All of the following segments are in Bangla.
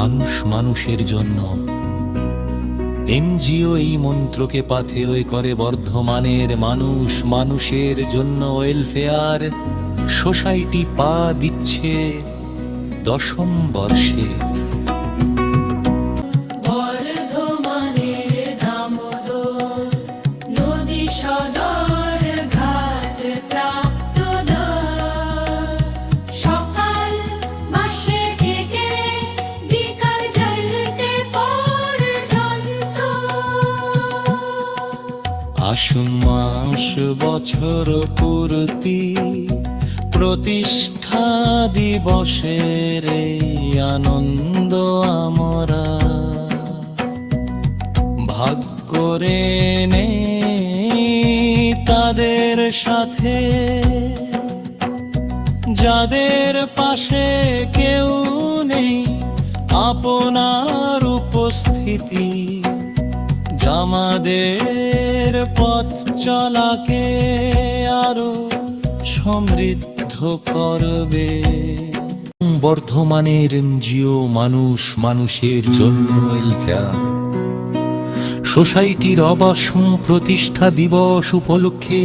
মানুষ মানুষের জন্য। এনজিও এই মন্ত্রকে পাথেয় করে বর্ধমানের মানুষ মানুষের জন্য ওয়েলফেয়ার। সোসাইটি পা দিচ্ছে দশম বর্ষে। প্রতিষ্ঠা দিবসের আনন্দ আমরা। ভাগ করে নে তাদের সাথে। যাদের পাশে কেউ নেই আপনার উপস্থিতি। জামাদের পথ চলাকে আরও সমৃদ্ধ করবে। বর্ধমানের এনজিও মানুষ মানুষের জন্য ওয়েলফেয়ার সোসাইটির অবাসম প্রতিষ্ঠা দিবস উপলক্ষে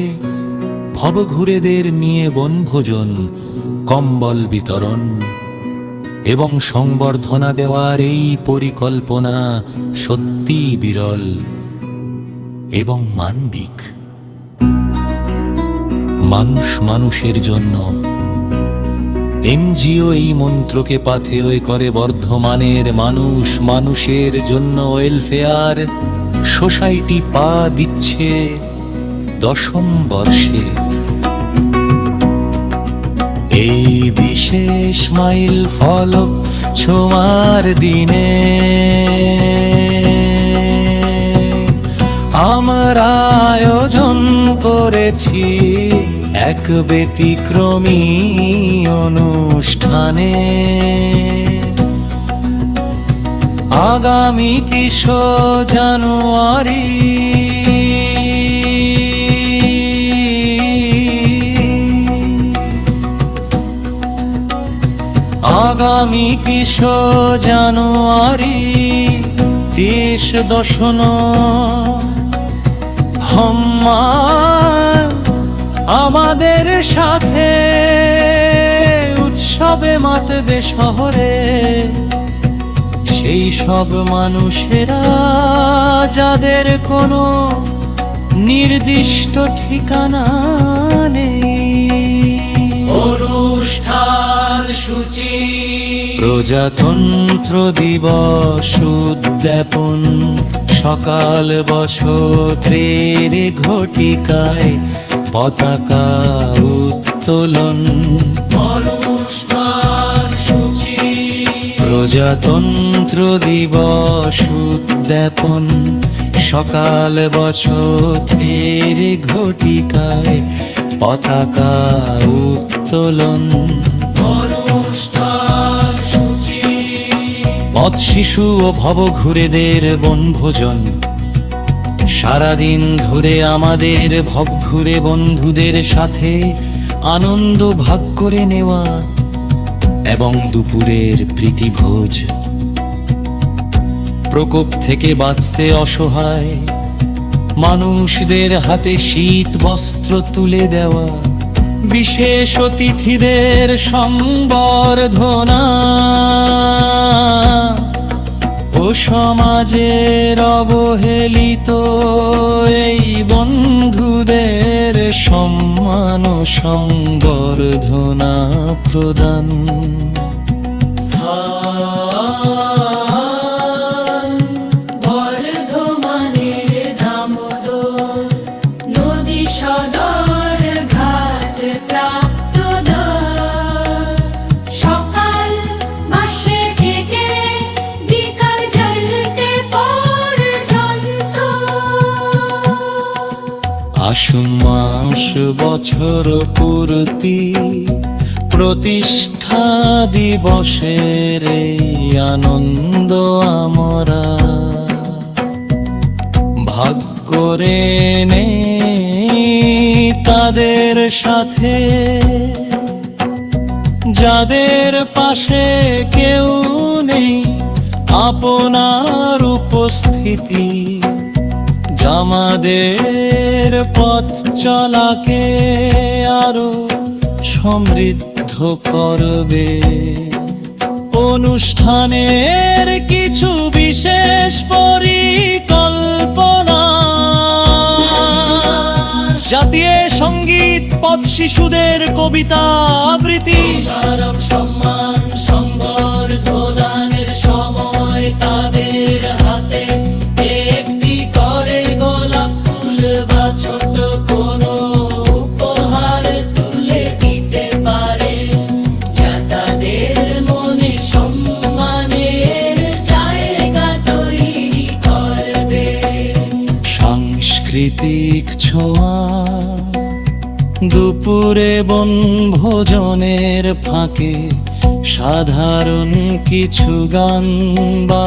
ভবঘুরেদের নিয়ে বনভোজন, কম্বল বিতরণ এবং সংবর্ধনা দেওয়ার এই পরিকল্পনা সত্যি বিরল এবং মানবিক। মানুষ মানুষের জন্য। এনজিও এই মন্ত্রকে পাথেয় করে বর্ধমানের মানুষ মানুষের জন্য ওয়েলফেয়ার। সোসাইটি পা দিচ্ছে দশম বর্ষে। এই বিশেষ মাইল ফলক ছোঁয়ার দিনে আমরা আয়োজন করেছি। এক ব্যতিক্রমী অনুষ্ঠানে। আগামী তিশো জানুয়ারি। আগামী কিশ জানুয়ারি তিস দশন। হম্মা আমাদের সাথে উৎসবে মাতবে শহরে। সেই সব মানুষেরা যাদের কোনো নির্দিষ্ট ঠিকানা নেই। অনুষ্ঠান সূচি। প্রজাতন্ত্র দিবস উদ্যাপন। সকাল বসত্রের ঘটিকায় পতাকা উত্তোলন। প্রজাতন্ত্র দিবস উদ্যাপন। সকাল বছরের ঘটিকায় পতাকা উত্তোলন। পথ শিশু ও ভবঘুরেদের বনভোজন। সারাদিন ধরে আমাদের ভবঘুরে বন্ধুদের সাথে আনন্দ ভাগ করে নেওয়া এবং দুপুরের প্রীতিভোজ। প্রকোপ থেকে বাঁচতে অসহায়, মানুষদের হাতে শীত বস্ত্র তুলে দেওয়া, বিশেষ অতিথিদের সংবর্ধনা ও সমাজের অবহেলিত এই বন্ধুদের সম্মান সংবর্ধনা প্রদান। আশুন মাস, বছর পূর্তি, প্রতিষ্ঠা দিবসের আনন্দ আমরা। ভাগ করে নে তাদের সাথে, যাদের পাশে কেউ নেই, আপনার উপস্থিতি। জামাদের পথ চলাকে আরও সমৃদ্ধ করবে। অনুষ্ঠানের কিছু বিশেষ পরিকল্পনা। জাতীয় সংগীত, পথ শিশুদের কবিতা আবৃত্তি। সম্মান সংবর্ধনের দুপুরে বনভোজনের ফাঁকে সাধারণ কিছু গান বা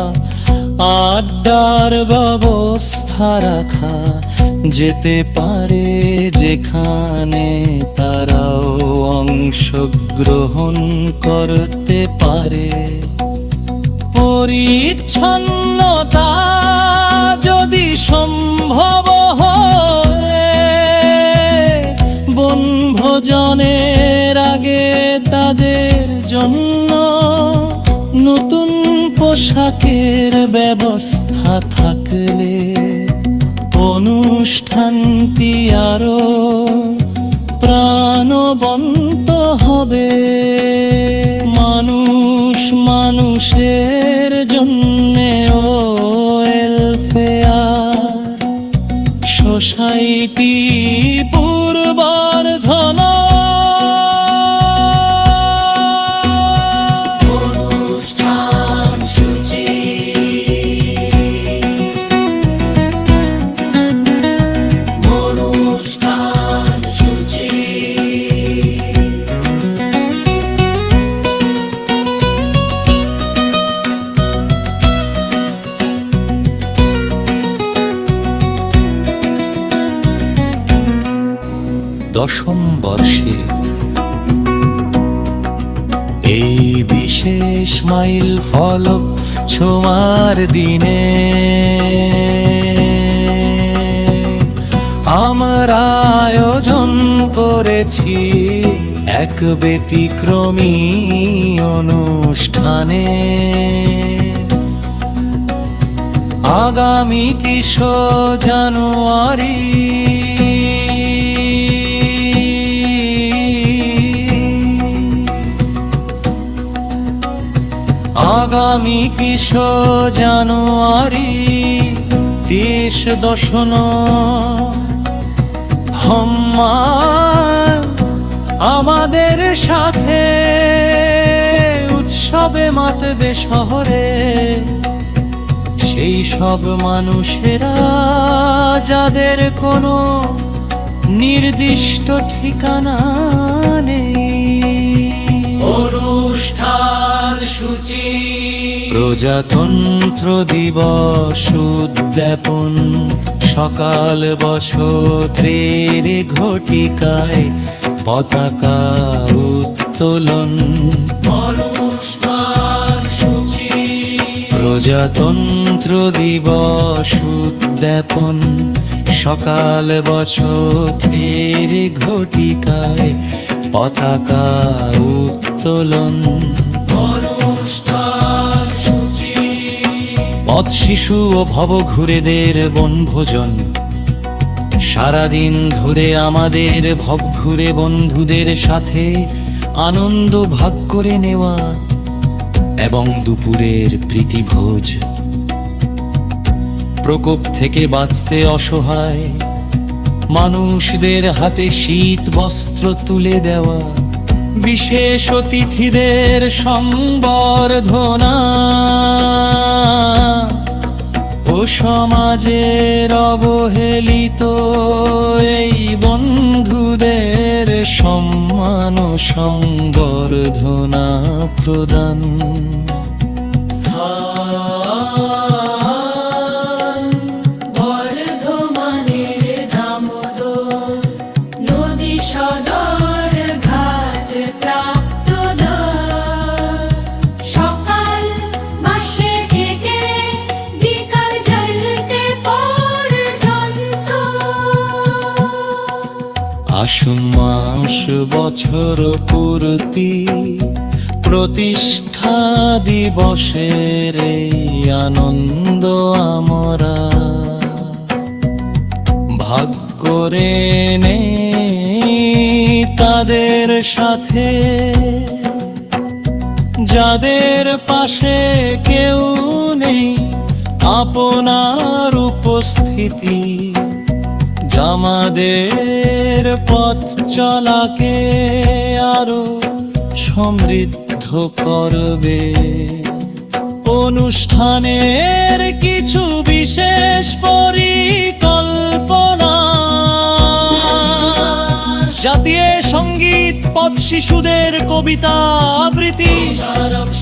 আড্ডার ব্যবস্থা রাখা যেতে পারে যেখানে তারাও অংশগ্রহণ করতে পারে। পরিচ্ছন্নতা যদি সম্ভব তাদের জন্য নতুন পোশাকের ব্যবস্থা থাকলে অনুষ্ঠানটি আরও প্রাণবন্ত হবে। মানুষ মানুষের জন্যে ও ওয়েলফেয়ার সোসাইটি পূর্বর্ধন অনুষ্ঠান দশম বর্ষে এই বিশেষ মাইল ফলক ছোঁয়ার দিনে আমরা আয়োজন করেছি এক ব্যতিক্রমী অনুষ্ঠানে। আগামী কিশো জানুয়ারি আগামী কিশো জানুয়ারি দেশ দশন। হম্মা আমাদের সাথে উৎসবে মাতবে শহরে। সেই সব মানুষেরা যাদের কোনো নির্দিষ্ট ঠিকানা নেই। অনুষ্ঠান সূচি। প্রজাতন্ত্র দিবস উদ্যাপন। সকাল বসত্রের ঘটিকায় পতাকা উত্তোলন। প্রজাতন্ত্র দিবস উদ্যাপন। সকাল বছরের ঘটিকায় পতাকা উত্তোলন। পথ শিশু ও ভব ভবঘুরেদের বনভোজন। সারাদিন ধরে আমাদের ভবঘুরে বন্ধুদের সাথে আনন্দ ভাগ করে নেওয়া এবং দুপুরের প্রীতিভোজ। প্রকোপ থেকে বাঁচতে অসহায়, মানুষদের হাতে শীত বস্ত্র তুলে দেওয়া, বিশেষ অতিথিদের সংবর্ধনা ও সমাজের অবহেলিত এই বন্ধুদের সম্মান সংবর্ধনা প্রদান। আসুন মাস, বছর পূর্তি, প্রতিষ্ঠা দিবসের আনন্দ আমরা। ভাগ করে নে তাদের সাথে, যাদের পাশে কেউ নেই, আপনার উপস্থিতি। জামাদের পথ চলাকে আরও সমৃদ্ধ করবে। অনুষ্ঠানের কিছু বিশেষ পরিকল্পনা। জাতীয় সংগীত, পথ শিশুদের কবিতা, আবৃত্তি।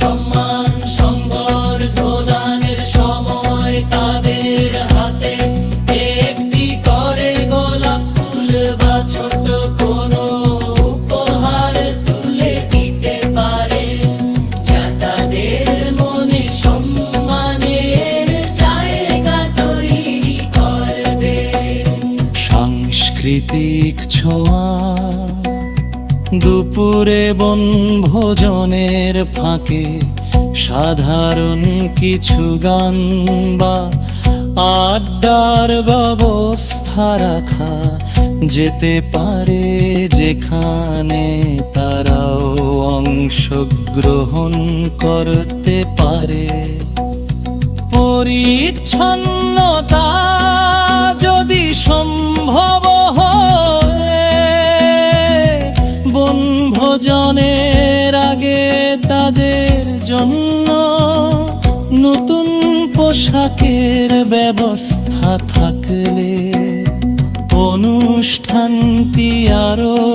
সম্মান দুপুরে বনভোজনের ফাঁকে সাধারণ কিছু গান বা আড্ডার ব্যবস্থা রাখা যেতে পারে যেখানে তারাও অংশগ্রহণ করতে পারে। পরিচ্ছন্নতা যদি সম্ভব জন্য নতুন পোশাকের ব্যবস্থা থাকলে অনুষ্ঠানটি আরও